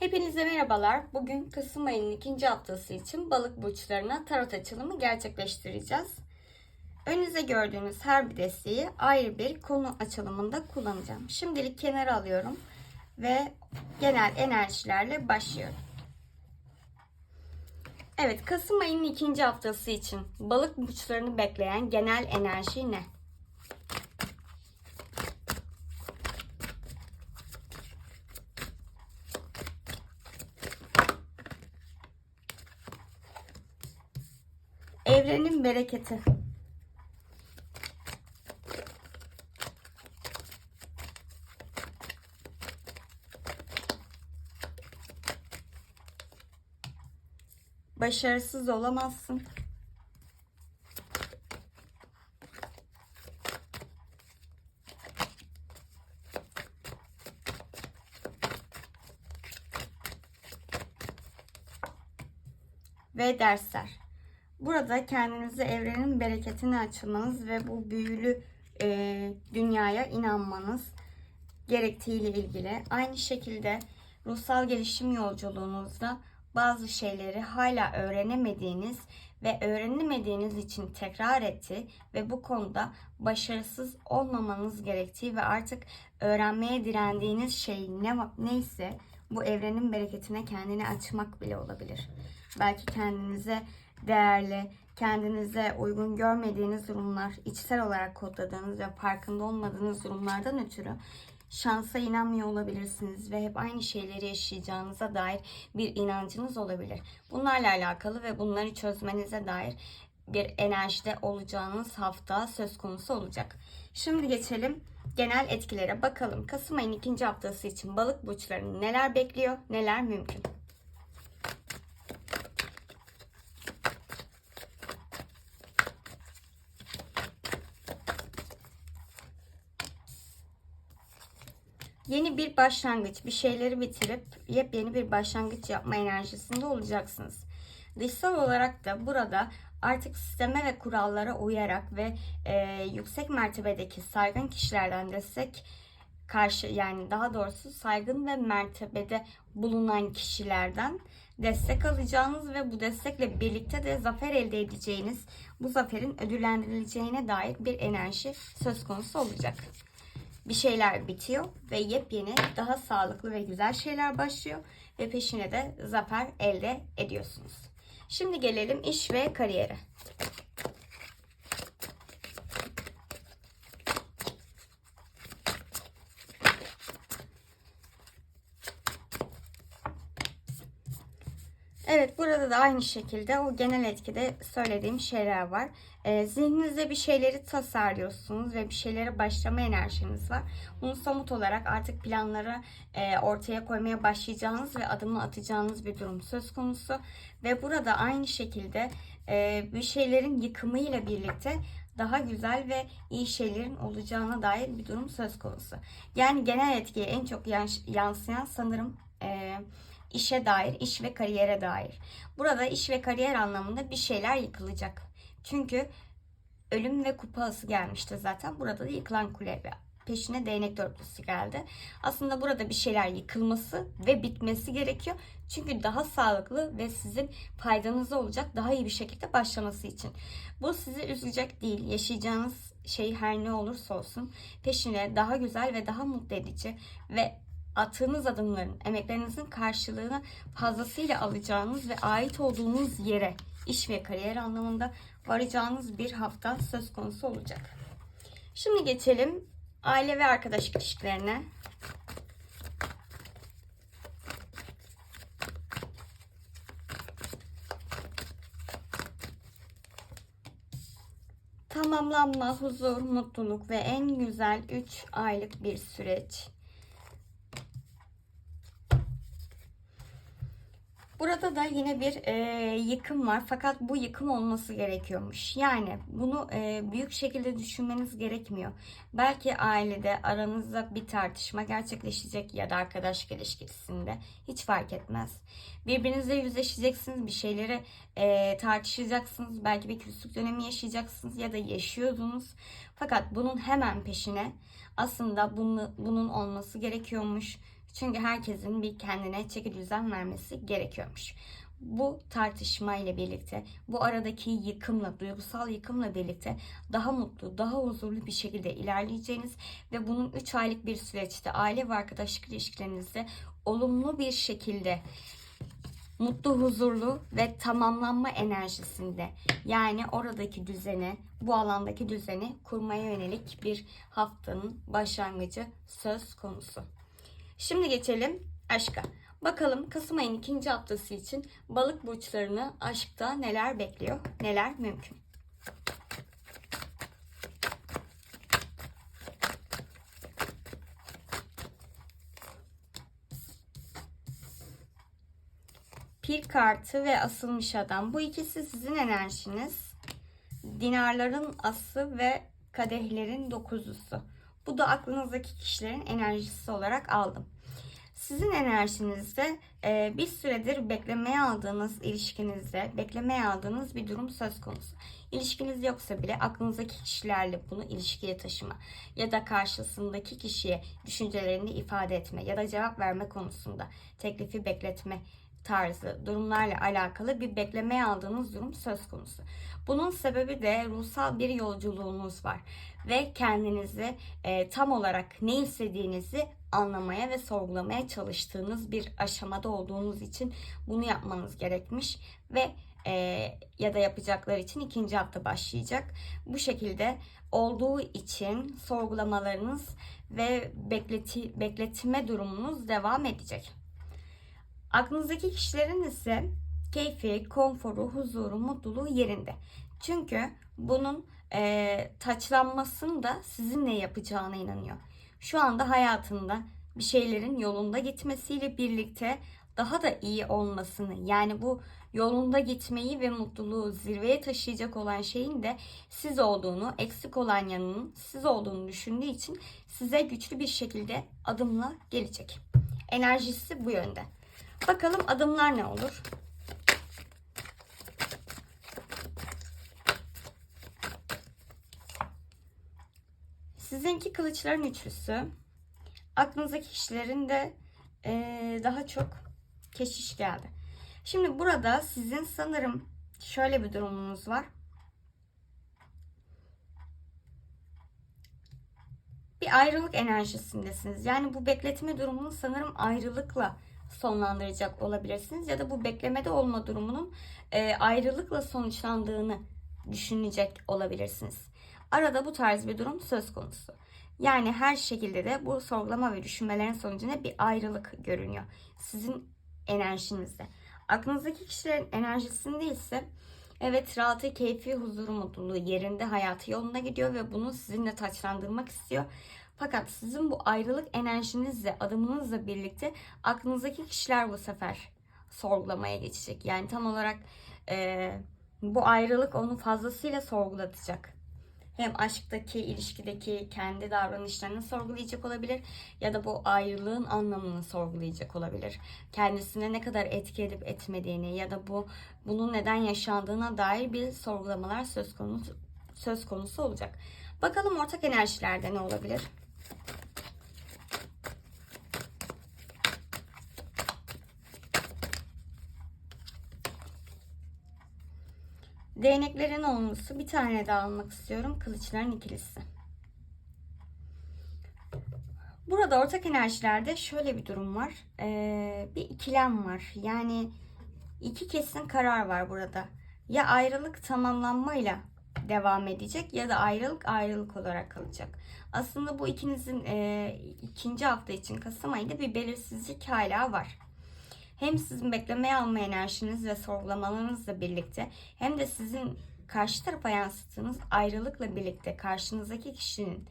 Hepinize merhabalar. Bugün Kasım ayının ikinci haftası için balık burçlarına tarot açılımı gerçekleştireceğiz. Önünüze gördüğünüz her bir desteği ayrı bir konu açılımında kullanacağım. Şimdilik kenara alıyorum ve genel enerjilerle başlıyorum. Evet, Kasım ayının ikinci haftası için balık burçlarını bekleyen genel enerji ne? Evrenin bereketi. Başarısız olamazsın. Ve dersler. Burada kendinize evrenin bereketine açılmanız ve bu büyülü e, dünyaya inanmanız gerektiğiyle ilgili. Aynı şekilde ruhsal gelişim yolculuğunuzda bazı şeyleri hala öğrenemediğiniz ve öğrenemediğiniz için tekrar etti ve bu konuda başarısız olmamanız gerektiği ve artık öğrenmeye direndiğiniz şey ne neyse bu evrenin bereketine kendini açmak bile olabilir. Belki kendinize değerli, kendinize uygun görmediğiniz durumlar, içsel olarak kodladığınız ve farkında olmadığınız durumlardan ötürü şansa inanmıyor olabilirsiniz ve hep aynı şeyleri yaşayacağınıza dair bir inancınız olabilir. Bunlarla alakalı ve bunları çözmenize dair bir enerjide olacağınız hafta söz konusu olacak. Şimdi geçelim genel etkilere bakalım. Kasım ayının ikinci haftası için balık burçlarını neler bekliyor, neler mümkün. Yeni bir başlangıç, bir şeyleri bitirip yepyeni bir başlangıç yapma enerjisinde olacaksınız. Dışsal olarak da burada artık sisteme ve kurallara uyarak ve e, yüksek mertebedeki saygın kişilerden destek karşı yani daha doğrusu saygın ve mertebede bulunan kişilerden destek alacağınız ve bu destekle birlikte de zafer elde edeceğiniz, bu zaferin ödüllendirileceğine dair bir enerji söz konusu olacak bir şeyler bitiyor ve yepyeni, daha sağlıklı ve güzel şeyler başlıyor ve peşine de zafer elde ediyorsunuz. Şimdi gelelim iş ve kariyere. Evet burada da aynı şekilde o genel etkide söylediğim şeyler var. E, zihninizde bir şeyleri tasarlıyorsunuz ve bir şeylere başlama enerjiniz var. Bunu somut olarak artık planları e, ortaya koymaya başlayacağınız ve adımı atacağınız bir durum söz konusu. Ve burada aynı şekilde e, bir şeylerin yıkımıyla birlikte daha güzel ve iyi şeylerin olacağına dair bir durum söz konusu. Yani genel etkiye en çok yansıyan sanırım... E, işe dair, iş ve kariyere dair. Burada iş ve kariyer anlamında bir şeyler yıkılacak. Çünkü ölüm ve kupası gelmişti zaten. Burada da yıkılan kule ve peşine değnek dörtlüsü geldi. Aslında burada bir şeyler yıkılması ve bitmesi gerekiyor. Çünkü daha sağlıklı ve sizin faydanıza olacak daha iyi bir şekilde başlaması için. Bu sizi üzecek değil. Yaşayacağınız şey her ne olursa olsun peşine daha güzel ve daha mutlu edici ve attığınız adımların, emeklerinizin karşılığını fazlasıyla alacağınız ve ait olduğunuz yere, iş ve kariyer anlamında varacağınız bir hafta söz konusu olacak. Şimdi geçelim aile ve arkadaş ilişkilerine. Tamamlanma, huzur, mutluluk ve en güzel 3 aylık bir süreç. Burada da yine bir e, yıkım var fakat bu yıkım olması gerekiyormuş. Yani bunu e, büyük şekilde düşünmeniz gerekmiyor. Belki ailede aranızda bir tartışma gerçekleşecek ya da arkadaş ilişkisinde hiç fark etmez. Birbirinizle yüzleşeceksiniz, bir şeyleri e, tartışacaksınız, belki bir küslük dönemi yaşayacaksınız ya da yaşıyordunuz. Fakat bunun hemen peşine aslında bunu, bunun olması gerekiyormuş Çünkü herkesin bir kendine çeki düzen vermesi gerekiyormuş. Bu tartışma ile birlikte, bu aradaki yıkımla, duygusal yıkımla birlikte daha mutlu, daha huzurlu bir şekilde ilerleyeceğiniz ve bunun 3 aylık bir süreçte aile ve arkadaşlık ilişkilerinizde olumlu bir şekilde mutlu, huzurlu ve tamamlanma enerjisinde yani oradaki düzeni, bu alandaki düzeni kurmaya yönelik bir haftanın başlangıcı söz konusu. Şimdi geçelim aşka. Bakalım Kasım ayının ikinci haftası için balık burçlarını aşkta neler bekliyor, neler mümkün. Pir kartı ve asılmış adam. Bu ikisi sizin enerjiniz. Dinarların ası ve kadehlerin dokuzusu. Bu da aklınızdaki kişilerin enerjisi olarak aldım. Sizin enerjinizde e, bir süredir beklemeye aldığınız ilişkinizde beklemeye aldığınız bir durum söz konusu. İlişkiniz yoksa bile aklınızdaki kişilerle bunu ilişkiye taşıma ya da karşısındaki kişiye düşüncelerini ifade etme ya da cevap verme konusunda teklifi bekletme tarzı durumlarla alakalı bir beklemeye aldığınız durum söz konusu. Bunun sebebi de ruhsal bir yolculuğunuz var ve kendinizi e, tam olarak ne istediğinizi anlamaya ve sorgulamaya çalıştığınız bir aşamada olduğunuz için bunu yapmanız gerekmiş ve e, ya da yapacaklar için ikinci hafta başlayacak. Bu şekilde olduğu için sorgulamalarınız ve bekleti, bekletme durumunuz devam edecek. Aklınızdaki kişilerin ise keyfi, konforu, huzuru, mutluluğu yerinde. Çünkü bunun e, taçlanmasını da sizinle yapacağına inanıyor. Şu anda hayatında bir şeylerin yolunda gitmesiyle birlikte daha da iyi olmasını yani bu yolunda gitmeyi ve mutluluğu zirveye taşıyacak olan şeyin de siz olduğunu, eksik olan yanının siz olduğunu düşündüğü için size güçlü bir şekilde adımla gelecek. Enerjisi bu yönde. Bakalım adımlar ne olur? Sizinki kılıçların üçlüsü. Aklınızdaki kişilerin de ee, daha çok keşiş geldi. Şimdi burada sizin sanırım şöyle bir durumunuz var. Bir ayrılık enerjisindesiniz. Yani bu bekletme durumunu sanırım ayrılıkla sonlandıracak olabilirsiniz ya da bu beklemede olma durumunun e, ayrılıkla sonuçlandığını düşünecek olabilirsiniz. Arada bu tarz bir durum söz konusu. Yani her şekilde de bu sorgulama ve düşünmelerin sonucunda bir ayrılık görünüyor. Sizin enerjinizde. Aklınızdaki kişilerin enerjisinde ise evet rahatı, keyfi, huzuru, mutluluğu yerinde, hayatı yoluna gidiyor ve bunu sizinle taçlandırmak istiyor. Fakat sizin bu ayrılık enerjinizle, adımınızla birlikte aklınızdaki kişiler bu sefer sorgulamaya geçecek. Yani tam olarak e, bu ayrılık onu fazlasıyla sorgulatacak. Hem aşktaki, ilişkideki kendi davranışlarını sorgulayacak olabilir ya da bu ayrılığın anlamını sorgulayacak olabilir. Kendisine ne kadar etki edip etmediğini ya da bu bunun neden yaşandığına dair bir sorgulamalar söz konusu söz konusu olacak. Bakalım ortak enerjilerde ne olabilir? Değneklerin olması bir tane daha almak istiyorum. Kılıçların ikilisi. Burada ortak enerjilerde şöyle bir durum var. Ee, bir ikilem var. Yani iki kesin karar var burada. Ya ayrılık tamamlanmayla devam edecek ya da ayrılık ayrılık olarak kalacak. Aslında bu ikinizin e, ikinci hafta için Kasım ayında bir belirsizlik hala var hem sizin beklemeye alma enerjiniz ve sorgulamalarınızla birlikte hem de sizin karşı tarafa yansıttığınız ayrılıkla birlikte karşınızdaki kişinin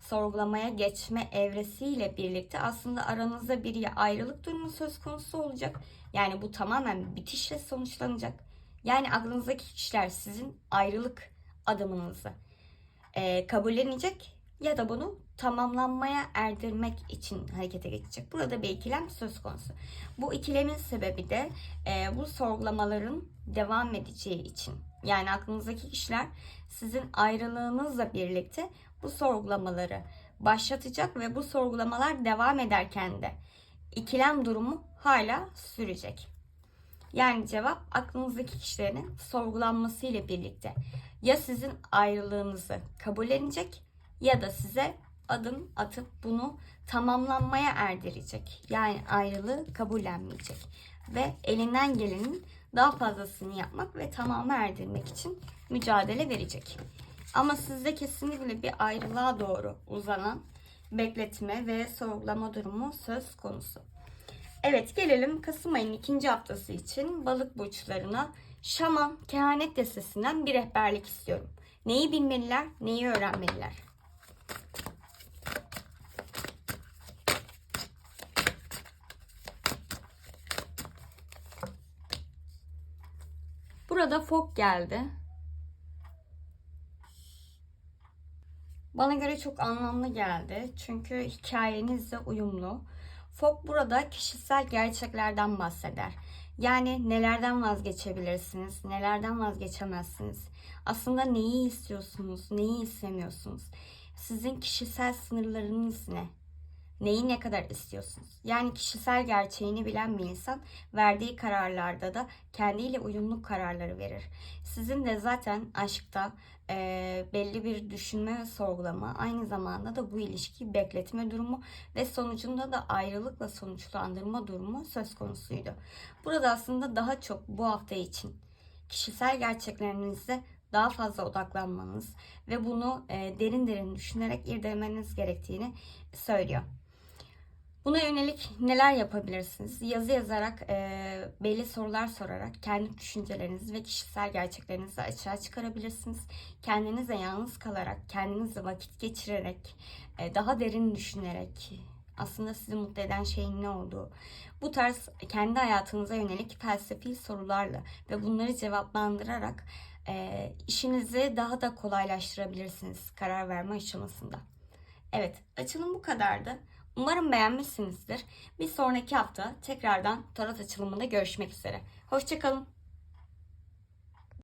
sorgulamaya geçme evresiyle birlikte aslında aranızda bir ayrılık durumu söz konusu olacak. Yani bu tamamen bitişle sonuçlanacak. Yani aklınızdaki kişiler sizin ayrılık adımınızı e, kabullenecek ya da bunu tamamlanmaya erdirmek için harekete geçecek. Burada bir ikilem söz konusu. Bu ikilemin sebebi de e, bu sorgulamaların devam edeceği için. Yani aklınızdaki kişiler sizin ayrılığınızla birlikte bu sorgulamaları başlatacak ve bu sorgulamalar devam ederken de ikilem durumu hala sürecek. Yani cevap aklınızdaki kişilerin sorgulanması ile birlikte ya sizin ayrılığınızı kabullenecek ya da size adım atıp bunu tamamlanmaya erdirecek. Yani ayrılığı kabullenmeyecek ve elinden gelenin daha fazlasını yapmak ve tamamı erdirmek için mücadele verecek. Ama sizde kesinlikle bir ayrılığa doğru uzanan bekletme ve sorgulama durumu söz konusu. Evet gelelim Kasım ayının ikinci haftası için balık burçlarına şaman kehanet destesinden bir rehberlik istiyorum. Neyi bilmeliler, neyi öğrenmeliler? Burada fok geldi. Bana göre çok anlamlı geldi. Çünkü hikayenizle uyumlu. Fok burada kişisel gerçeklerden bahseder. Yani nelerden vazgeçebilirsiniz, nelerden vazgeçemezsiniz. Aslında neyi istiyorsunuz, neyi istemiyorsunuz. Sizin kişisel sınırlarınız ne? Neyi ne kadar istiyorsunuz? Yani kişisel gerçeğini bilen bir insan verdiği kararlarda da kendiyle uyumlu kararları verir. Sizin de zaten aşkta e, belli bir düşünme ve sorgulama aynı zamanda da bu ilişkiyi bekletme durumu ve sonucunda da ayrılıkla sonuçlandırma durumu söz konusuydu. Burada aslında daha çok bu hafta için kişisel gerçeklerinize daha fazla odaklanmanız ve bunu e, derin derin düşünerek irdelemeniz gerektiğini söylüyor. Buna yönelik neler yapabilirsiniz? Yazı yazarak, e, belli sorular sorarak kendi düşüncelerinizi ve kişisel gerçeklerinizi açığa çıkarabilirsiniz. Kendinize yalnız kalarak, kendinizle vakit geçirerek, e, daha derin düşünerek, aslında sizi mutlu eden şeyin ne olduğu, bu tarz kendi hayatınıza yönelik felsefi sorularla ve bunları cevaplandırarak e, işinizi daha da kolaylaştırabilirsiniz karar verme aşamasında. Evet, açılım bu kadardı. Umarım beğenmişsinizdir. Bir sonraki hafta tekrardan tarot açılımında görüşmek üzere. Hoşçakalın.